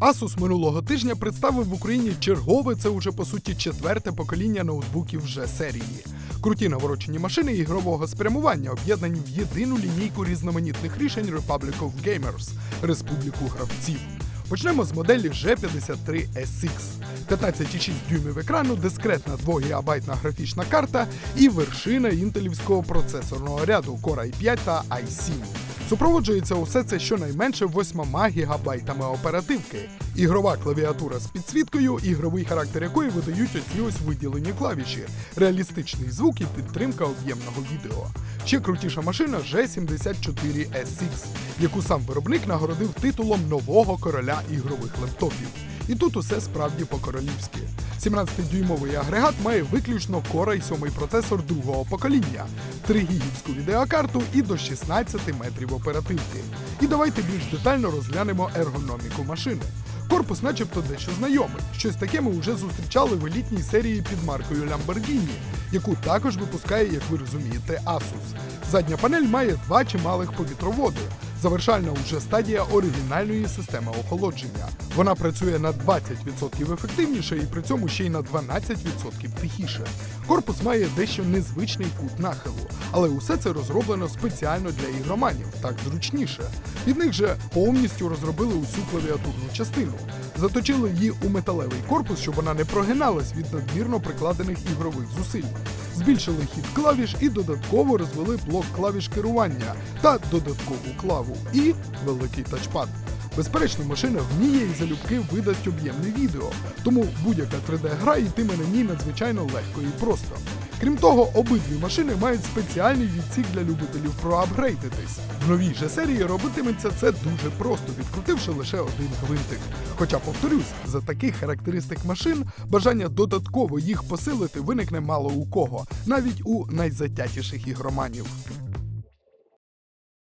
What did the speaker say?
Asus минулого тижня представив в Україні чергове, це уже по суті четверте покоління ноутбуків вже серії. Круті наворочені машини ігрового спрямування об'єднані в єдину лінійку різноманітних рішень Republic of Gamers Республіку гравців. Почнемо з моделі G53 SX. 15,6 дюймів екрану, дискретна 2 гігабайтна графічна карта і вершина інтелівського процесорного ряду Core i5 та i7. Супроводжується усе це щонайменше 8 гігабайтами оперативки. Ігрова клавіатура з підсвіткою, ігровий характер якої видають оці ось виділені клавіші, реалістичний звук і підтримка об'ємного відео. Ще крутіша машина G74 SX, яку сам виробник нагородив титулом нового короля ігрових лептопів. І тут усе справді по-королівськи. 17-дюймовий агрегат має виключно Core i 7 процесор другого покоління, 3 гігівську відеокарту і до 16 метрів оперативки. І давайте більш детально розглянемо ергономіку машини. Корпус, начебто, дещо знайомий. Щось таке ми вже зустрічали в елітній серії під маркою Lamborghini, яку також випускає, як ви розумієте, Asus. Задня панель має два чималих повітроводи. Завершальна уже стадія оригінальної системи охолодження. Вона працює на 20% ефективніше і при цьому ще й на 12% тихіше. Корпус має дещо незвичний кут нахилу, але усе це розроблено спеціально для ігроманів, так зручніше. Від них же повністю розробили усю клавіатурну частину. Заточили її у металевий корпус, щоб вона не прогиналась від надмірно прикладених ігрових зусиль. Збільшили хід клавіш і додатково розвели блок клавіш керування та додаткову клаву і великий тачпад. Безперечно, машина вміє і залюбки видасть об'ємне відео, тому будь-яка 3D-гра йтиме на ній надзвичайно легко і просто. Крім того, обидві машини мають спеціальний відсік для любителів проапгрейдитись. В новій же серії робитиметься це дуже просто, відкрутивши лише один гвинтик. Хоча, повторюсь, за таких характеристик машин бажання додатково їх посилити виникне мало у кого, навіть у найзатятіших ігроманів.